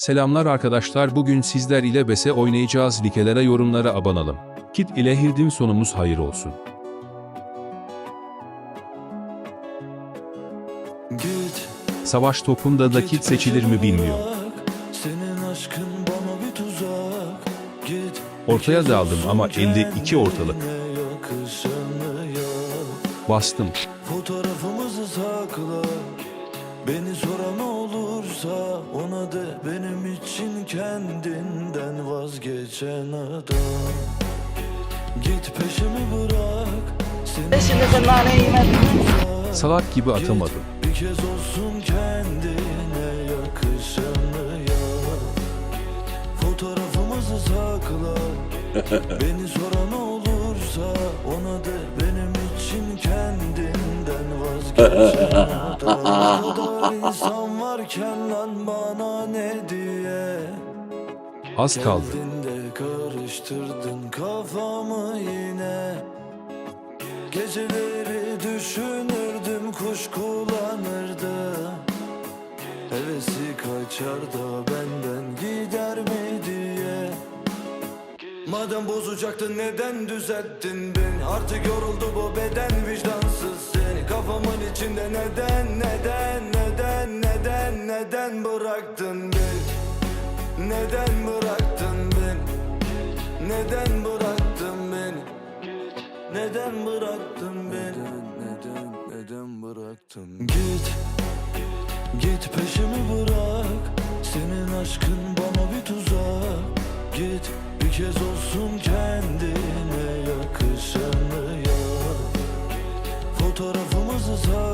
Selamlar arkadaşlar bugün sizler ile bese oynayacağız likelere yorumlara abanalım. Kit ile Hirdin sonumuz hayır olsun. Git Savaş topunda da kit seçilir mi bilmiyorum. bırak. Senin aşkın bana bir tuzak Git Ortaya da aldım ama elde iki ortalık. Bastım. Fotoğrafımızı sakla Beni soran olursa ona de benim için kendinden vazgeçen adam Git peşimi bırak yemedim. Salak gibi atamadım. bir kez olsun kendine yakışanı yap Fotoğrafımızı sakla Beni soran olursa ona de benim için Az kaldı. Karıştırdın kafamı yine Geceleri düşünürdüm kuş kullanırdı Hevesi kaçar da benden gider Madem bozacaktın neden düzelttin beni? Artık yoruldu bu beden vicdansız seni. Kafamın içinde neden neden neden neden neden bıraktın beni? Neden bıraktın beni? Neden bıraktın beni? Neden bıraktın beni? Neden neden bıraktın? Git Git peşimi bırak. Senin aşkın bana bir tuzak. Git bir kez olsun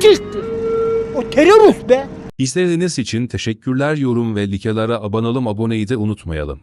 Çıktı. O terörist be. İzlediğiniz için teşekkürler yorum ve likelere abanalım aboneyi de unutmayalım.